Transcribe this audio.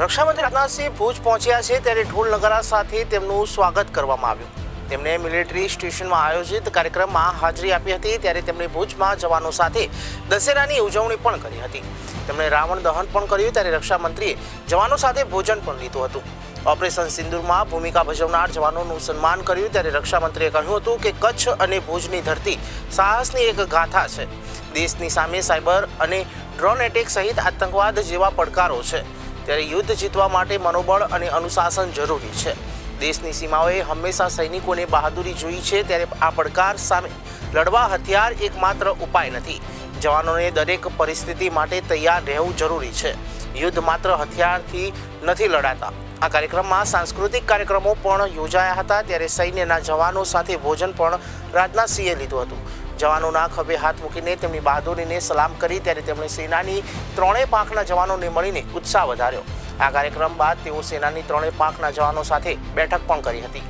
રક્ષામંત્રી રાજનાથસિંહ ભુજ પહોંચ્યા છે ત્યારે ઢોલ નગારા સાથે તેમનું સ્વાગત કરવામાં આવ્યું. તેમણે મિલિટરી સ્ટેશનમાં આયોજિત કાર્યક્રમમાં હાજરી આપી હતી ત્યારે તેમણે ભુજમાં જવાનો સાથે દશેરાની ઉજવણી પણ કરી હતી. તેમણે રાવણ દહન પણ કર્યું ત્યારે રક્ષામંત્રીએ જવાનો સાથે ભોજન પણ લીધું હતું. ઓપરેશન સિંદુરમાં ભૂમિકા ભજવનાર જવાનોનું સન્માન કર્યું ત્યારે રક્ષામંત્રીએ કહ્યું હતું કે કચ્છ અને ભુજની ધરતી સાહસની એક ગાથા છે. દેશની સામે સાયબર અને ડ્રોન એટેક સહિત આતંકવાદ જેવા પડકારો છે. ત્યારે યુદ્ધ જીતવા માટે મનોબળ અને અનુશાસન જરૂરી છે. દેશની સીમાઓએ હંમેશા સૈનિકોને બહાદુરી જોઈ છે ત્યારે આ પડકાર સામે લડવા હથિયાર એકમાત્ર ઉપાય નથી. જવાનોને દરેક પરિસ્થિતિ માટે તૈયાર રહેવું જરૂરી છે. યુદ્ધ માત્ર હથિયારથી નથી લડાતા. આ કાર્યક્રમમાં સાંસ્કૃતિક કાર્યક્રમો પણ યોજાયા હતા ત્યારે સૈન્યના જવાનો સાથે ભોજન પણ રાજનાથસિંહે લીધું હતું. જવાનોના ખભે હાથ મૂકીને તેમની બહાદુરીને સલામ કરી ત્યારે તેમણે સેનાની ત્રણેય પાંખના જવાનોને મળીને ઉત્સાહ વધાર્યો. આ કાર્યક્રમ બાદ તેઓ સેનાની ત્રણેય પાંખના જવાનો સાથે બેઠક પણ કરી હતી.